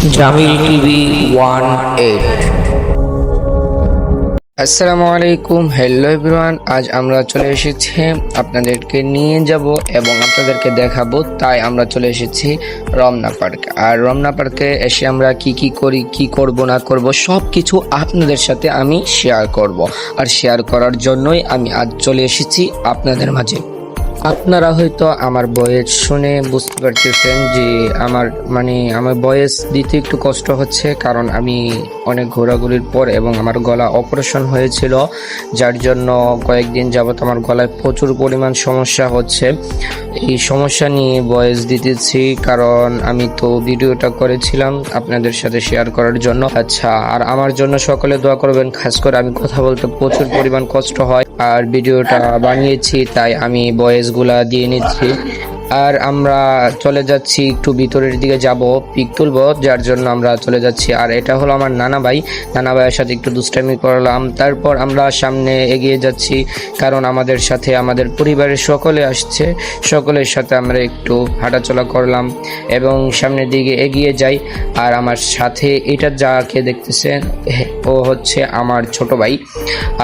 Jamil TV one eight আসসালামু আলাইকুম। Hello everyone আজ আমরা চলে এসেছি আপনাদেরকে নিয়ে যাব এবং আপনাদেরকে দেখাবো, তাই আমরা চলে এসেছি রমনা পার্ক। আর রমনা পার্কে এসে আমরা কি কি করি, কি করব, না করব সব কিছু আপনাদের সাথে আমি শেয়ার করব। আর শেয়ার করার জন্যই আমি আজ চলে এসেছি আপনাদের মাঝে। আপনারা হয়তো আমার বয়েস শুনে বুঝতে পারতেছেন যে আমার মানে আমার বয়েস দিতে একটু কষ্ট হচ্ছে, কারণ আমি অনেক ঘোরাঘুরির পর এবং আমার গলা অপারেশন হয়েছিল, যার জন্য কয়েকদিন যাবত আমার গলায় প্রচুর পরিমাণ সমস্যা হচ্ছে। এই সমস্যা নিয়ে বয়েস দিতেছি, কারণ আমি তো ভিডিওটা করেছিলাম আপনাদের সাথে শেয়ার করার জন্য। আচ্ছা আর আমার জন্য সকলে দোয়া করবেন, খাস করে আমি কথা বলতে প্রচুর পরিমাণ কষ্ট হয়, আর ভিডিওটা বানিয়েছি, তাই আমি ভয়েসগুলা দিয়ে নিচ্ছি। আর আমরা চলে যাচ্ছি একটু ভিতরের দিকে যাব পিক তুলবো, যার জন্য আমরা চলে যাচ্ছি। আর এটা হলো আমার নানা ভাই। নানা ভাইয়ের সাথে একটু দুষ্টামি করলাম। তারপর আমরা সামনে এগিয়ে যাচ্ছি, কারণ আমাদের সাথে আমাদের পরিবারের সকলে আসছে। সকলের সাথে আমরা একটু হাঁটাচলা করলাম এবং সামনের দিকে এগিয়ে যাই। আর আমার সাথে এটা যাকে দেখতেছেন, ও হচ্ছে আমার ছোট ভাই।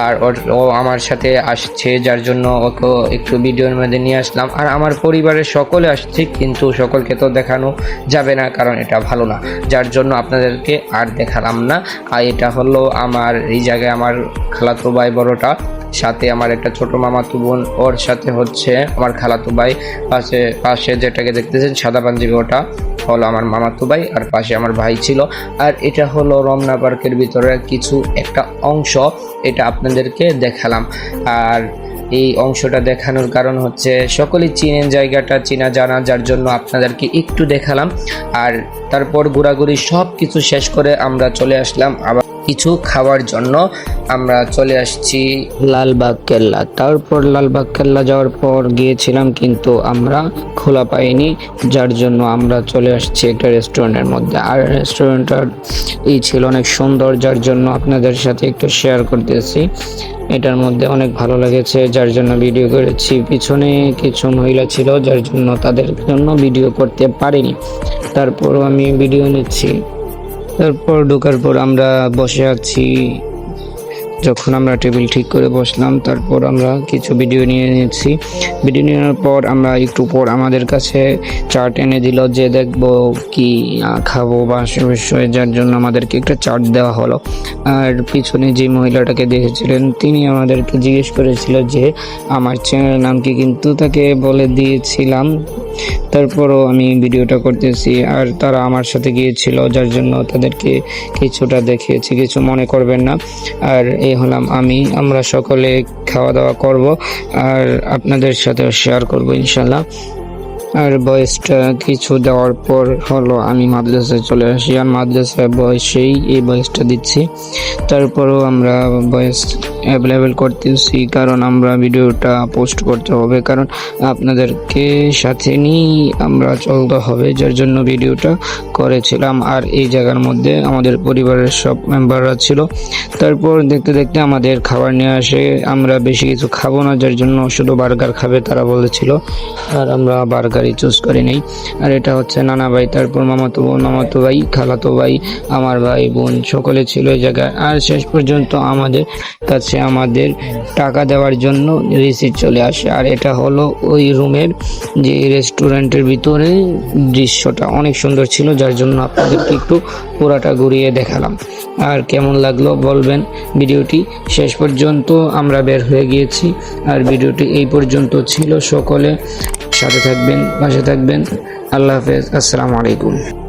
আর ও আমার সাথে আসছে, যার জন্য ওকে একটু ভিডিওর মধ্যে নিয়ে আসলাম। আর আমার পরিবারের সকলে আসছে, কিন্তু সকলকে তো দেখানো যাবে না, কারণ এটা ভালো না। যার জন্য আপনাদেরকে আর দেখালাম না। আর এটা হলো আমার, এই জায়গায় আমার খালাতো ভাই বড়টা, সাথে আমার একটা ছোট মামাতো বোন, ওর সাথে হচ্ছে আমার খালাতো ভাই, পাশে পাশে যেটাকে দেখতেছেন সাদা পাঞ্জাবি ওটা, হলো আমার মামাতো ভাই, আর পাশে আমার ভাই ছিল। আর এটা হলো রমনা পার্কের ভিতরে কিছু একটা অংশ, এটা আপনাদেরকে দেখালাম। আর এই অংশটা দেখানোর কারণ হচ্ছে সকলেই চিনেন জায়গাটা, চেনা জানা, যার জন্য আপনাদেরকে একটু দেখালাম। আর তারপর ঘোরাঘুরি সব কিছু শেষ করে আমরা চলে আসলাম। আবার কিছু খাওয়ার জন্য আমরা চলে আসছি লালবাগ কেল্লা। তারপর লালবাগ কেল্লা যাওয়ার পর গিয়েছিলাম কিন্তু আমরা খোলা পাইনি, যার জন্য আমরা চলে আসছি একটা রেস্টুরেন্টের মধ্যে। আর রেস্টুরেন্টটার এই ছিল অনেক সুন্দর, যার জন্য আপনাদের সাথে একটু শেয়ার করতেছি। এটার মধ্যে অনেক ভালো লেগেছে, যার জন্য ভিডিও করেছি। পিছনে কিছু মহিলা ছিল, যার জন্য তাদের জন্য ভিডিও করতে পারিনি। তারপরও আমি ভিডিও নিচ্ছি। তারপর ঢোকার পর আমরা বসে আছি। যখন আমরা টেবিল ঠিক করে বসলাম, তারপর আমরা কিছু ভিডিও নিয়ে নিয়েছি ভিডিও নেওয়ার পর আমরা একটু পর আমাদের কাছে চার্ট এনে দিল যে দেখব কি খাব বা বিষয়ে যার জন্য আমাদেরকে একটা চার্ট দেওয়া হলো। আর পিছনে যে মহিলাটাকে দেখেছিলেন, তিনি আমাদেরকে জিজ্ঞেস করেছিল যে, আমার চ্যানেলের নাম কি কিন্তু তাকে বলে দিয়েছিলাম তারপরও আমি ভিডিওটা করতেছি। আর তারা আমার সাথে গিয়েছিল, যার জন্য তাদেরকে কিছুটা দেখিয়েছি, কিছু মনে করবেন না। আর এই হলাম আমি, আমরা সকলে খাওয়া দাওয়া করব, আর আপনাদের সাথে শেয়ার করব ইনশাল্লাহ আর বয়সটা কিছু দেওয়ার পর হলো আমি মাদ্রাসায় চলে আসি, আর মাদ্রাসায় বয়সেই এই বয়সটা দিচ্ছি। তারপরও আমরা বয়স অ্যাভেলেবেল করতেছি, কারণ আমরা ভিডিওটা পোস্ট করতে হবে, কারণ আপনাদেরকে সাথে নিয়েই আমরা চলতে হবে, যার জন্য ভিডিওটা করেছিলাম। আর এই জায়গার মধ্যে আমাদের পরিবারের সব মেম্বাররা ছিল। তারপর দেখতে দেখতে আমাদের খাবার নিয়ে আসে, আমরা বেশি কিছু খাব না, যার জন্য শুধু বার্গার খাবে তারা বলেছিল। আর আমরা বার্গারই চুজ করে নেই। আর এটা হচ্ছে নানা ভাই, তারপর মামাতো বোন, মামাতো ভাই, খালাতো ভাই, আমার ভাই বোন, সকলে ছিল এই জায়গায়। আর শেষ পর্যন্ত আমাদের কাছে আমাদের টাকা দেওয়ার জন্য রিসিট চলে আসে। আর এটা হলো ওই রুমের যে রেস্টুরেন্টের ভিতরে দৃশ্যটা। অনেক সুন্দর ছিল, যার জন্য আপনাদেরকে একটু পুরাটা ঘুরিয়ে দেখালাম। আর কেমন লাগল বলবেন ভিডিওটি? শেষ পর্যন্ত আমরা বের হয়ে গিয়েছি। আর ভিডিওটি এই পর্যন্ত ছিল। সকলে সাথে থাকবেন, পাশে থাকবেন। আল্লাহ হাফেজ। আসসালামু আলাইকুম।